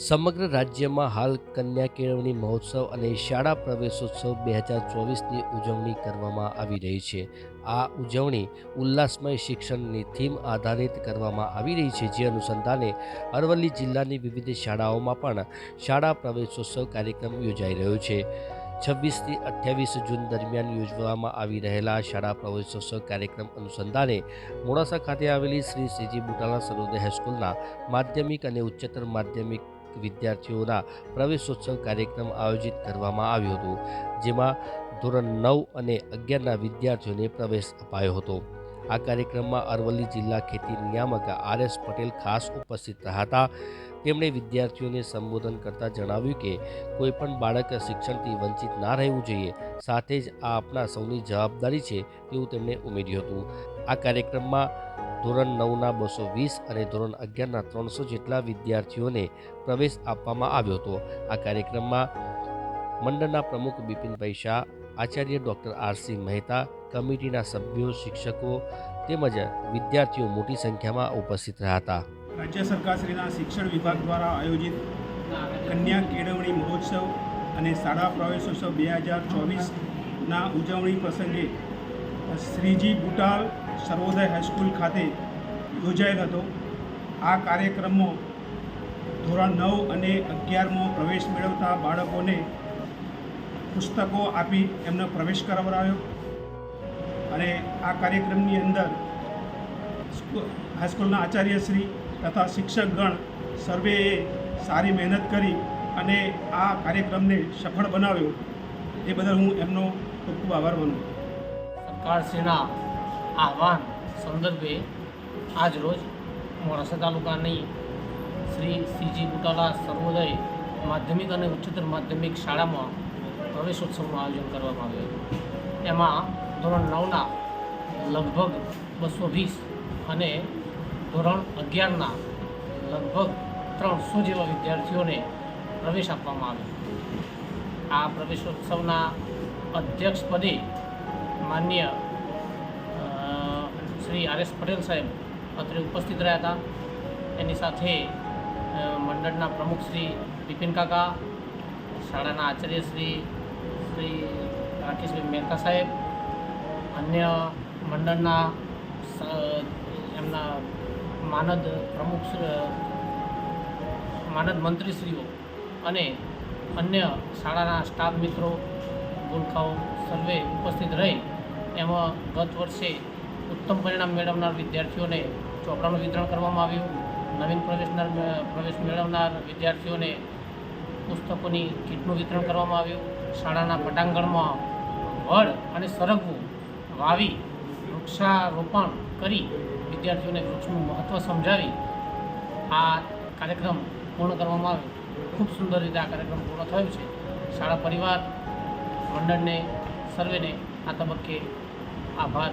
સમગ્ર રાજ્યમાં હાલ કન્યા કેળવણી મહોત્સવ અને શાળા પ્રવેશોત્સવ બે હજાર ચોવીસની ઉજવણી કરવામાં આવી રહી છે. આ ઉજવણી ઉલ્લાસમય શિક્ષણની થીમ આધારિત કરવામાં આવી રહી છે, જે અનુસંધાને અરવલ્લી જિલ્લાની વિવિધ શાળાઓમાં પણ શાળા પ્રવેશોત્સવ કાર્યક્રમ યોજાઈ રહ્યો છે. છવ્વીસથી અઠ્યાવીસ જૂન દરમિયાન યોજવામાં આવી રહેલા શાળા પ્રવેશોત્સવ કાર્યક્રમ અનુસંધાને મોડાસા ખાતે આવેલી શ્રી સીજી બુટાલા સર્વોદય હાઈસ્કૂલના માધ્યમિક અને ઉચ્ચતર માધ્યમિક વિદ્યાર્થીઓના પ્રવેશોત્સવ કાર્યક્રમ આયોજિત કરવામાં આવ્યો હતો, જેમાં ધોરણ નવ અને અગિયારના વિદ્યાર્થીઓને પ્રવેશ અપાયો હતો. આ કાર્યક્રમમાં અરવલ્લી જિલ્લા ખેતી નિયામક આર એસ પટેલ ખાસ ઉપસ્થિત રહ્યા હતા તેમણે વિદ્યાર્થીઓને સંબોધન કરતાં જણાવ્યું કે, કોઈપણ બાળક શિક્ષણથી વંચિત ના રહેવું જોઈએ, સાથે જ આ આપણા સૌની જવાબદારી છે, તેવું તેમણે ઉમેર્યું હતું. આ કાર્યક્રમમાં ધોરણ નવના બસો વીસ અને ધોરણ અગિયારના ત્રણસો જેટલા વિદ્યાર્થીઓને પ્રવેશ આપવામાં આવ્યો હતો. આ કાર્યક્રમમાં મંડળના પ્રમુખ બિપિનભાઈ શાહ, આચાર્ય ડૉક્ટર આરસી મહેતા, કમિટીના સભ્યો, શિક્ષકો તેમજ વિદ્યાર્થીઓ મોટી સંખ્યામાં ઉપસ્થિત રહ્યા હતા. રાજ્ય સરકારશ્રીના શિક્ષણ વિભાગ દ્વારા આયોજિત કન્યા કેળવણી મહોત્સવ અને શાળા પ્રવેશોત્સવ બે હજાર ચોવીસના ઉજવણી પ્રસંગે શ્રીજી બુટાલ સર્વોદય હાઈસ્કૂલ ખાતે યોજાયેલ હતો. આ કાર્યક્રમમાં ધોરણ નવ અને અગિયારમાં પ્રવેશ મેળવતા બાળકોને પુસ્તકો આપી એમનો પ્રવેશ કરાવડાવ્યો અને આ કાર્યક્રમની અંદર હાઈસ્કૂલના આચાર્યશ્રી તથા શિક્ષકગણ સર્વેએ સારી મહેનત કરી અને આ કાર્યક્રમને સફળ બનાવ્યો. એ બદલ હું એમનો ખૂબ ખૂબ આભાર માનું સરકારશ્રીના આહવાન સંદર્ભે આજ રોજ મોડાસા તાલુકાની શ્રી સીજી બુટાલા સર્વોદય માધ્યમિક અને ઉચ્ચતર માધ્યમિક શાળામાં પ્રવેશોત્સવનું આયોજન કરવામાં આવ્યું એમાં ધોરણ નવના લગભગ બસો વીસ અને ધોરણ અગિયારના લગભગ ત્રણસો જેવા વિદ્યાર્થીઓને પ્રવેશ આપવામાં આવ્યો આ પ્રવેશોત્સવના અધ્યક્ષપદે માન્ય શ્રી આર એસ પટેલ સાહેબ અત્રે ઉપસ્થિત રહ્યા હતા. એની સાથે મંડળના પ્રમુખ શ્રી બિપિન કાકા, શાળાના આચાર્ય શ્રી શ્રી રાકેશભાઈ મહેતા સાહેબ, અન્ય મંડળના એમના માનદ પ્રમુખ માનદ મંત્રીશ્રીઓ અને અન્ય શાળાના સ્ટાફ મિત્રો ગુરખાઓ સર્વે ઉપસ્થિત રહી. એમાં ગત વર્ષે ઉત્તમ પરિણામ મેળવનાર વિદ્યાર્થીઓને ચોપડાનું વિતરણ કરવામાં આવ્યું. નવીન પ્રવેશનાર પ્રવેશ મેળવનાર વિદ્યાર્થીઓને પુસ્તકોની કીટનું વિતરણ કરવામાં આવ્યું. શાળાના પટાંગણમાં વડ અને સરગવું વાવી વૃક્ષારોપણ કરી વિદ્યાર્થીઓને વૃક્ષનું મહત્ત્વ સમજાવી આ કાર્યક્રમ પૂર્ણ કરવામાં આવ્યો. ખૂબ સુંદર રીતે આ કાર્યક્રમ પૂર્ણ થયો છે. શાળા પરિવાર, મંડળને, સર્વેને આ તબક્કે આભાર.